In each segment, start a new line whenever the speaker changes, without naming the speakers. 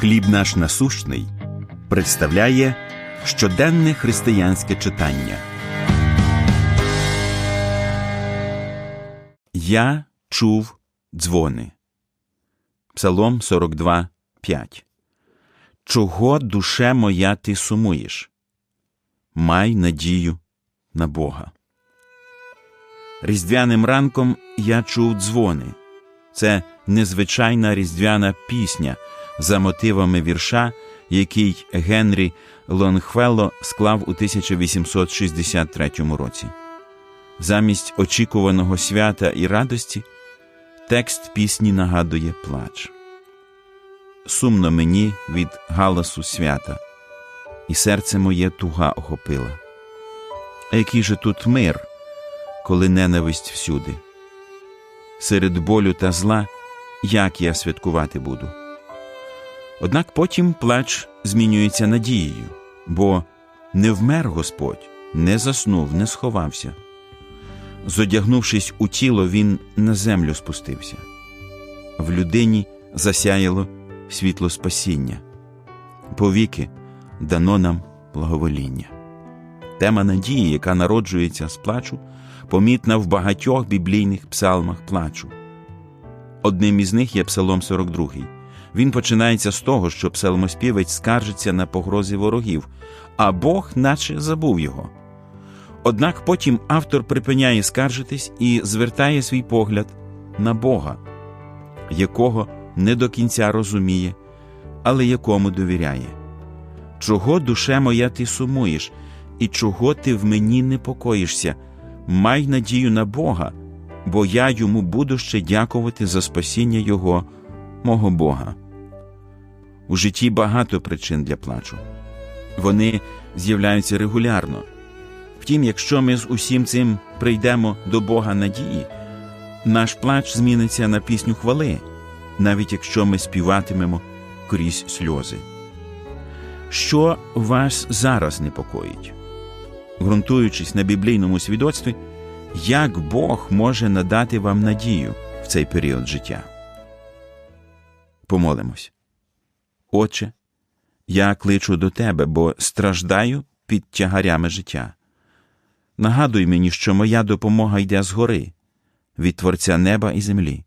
Хліб наш насущний представляє щоденне християнське читання. Я чув дзвони. Псалом 42, 5. Чого душе моя ти сумуєш? Май надію на Бога. Різдвяним ранком я чув дзвони. Це незвичайна різдвяна пісня за мотивами вірша, який Генрі Лонгфелло склав у 1863 році. Замість очікуваного свята і радості текст пісні нагадує плач. Сумно мені від галасу свята, і серце моє туга охопила. А який же тут мир, коли ненависть всюди? Серед болю та зла, як я святкувати буду? Однак потім плач змінюється надією, бо не вмер Господь, не заснув, не сховався. Зодягнувшись у тіло, він на землю спустився. В людині засяяло світло спасіння, повіки дано нам благовоління. Тема надії, яка народжується з плачу, помітна в багатьох біблійних псалмах плачу. Одним із них є Псалом 42. Він починається з того, що псалмоспівець скаржиться на погрози ворогів, а Бог наче забув його. Однак потім автор припиняє скаржитись і звертає свій погляд на Бога, якого не до кінця розуміє, але якому довіряє. Чого, душе моя, ти сумуєш, і чого ти в мені непокоїшся? Май надію на Бога, бо я йому буду ще дякувати за спасіння Його, мого Бога. У житті багато причин для плачу. Вони з'являються регулярно. Втім, якщо ми з усім цим прийдемо до Бога надії, наш плач зміниться на пісню хвали, навіть якщо ми співатимемо крізь сльози. Що вас зараз непокоїть? Ґрунтуючись на біблійному свідоцтві, як Бог може надати вам надію в цей період життя? Помолимось. Отче, я кличу до Тебе, бо страждаю під тягарями життя. Нагадуй мені, що моя допомога йде згори, від Творця неба і землі.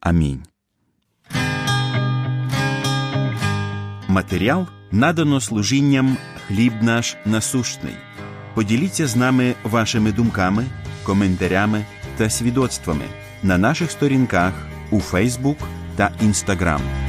Амінь. Матеріал надано служінням хліб наш насущний. Поділіться з нами вашими думками, коментарями та свідоцтвами на наших сторінках у Фейсбук та Інстаграм.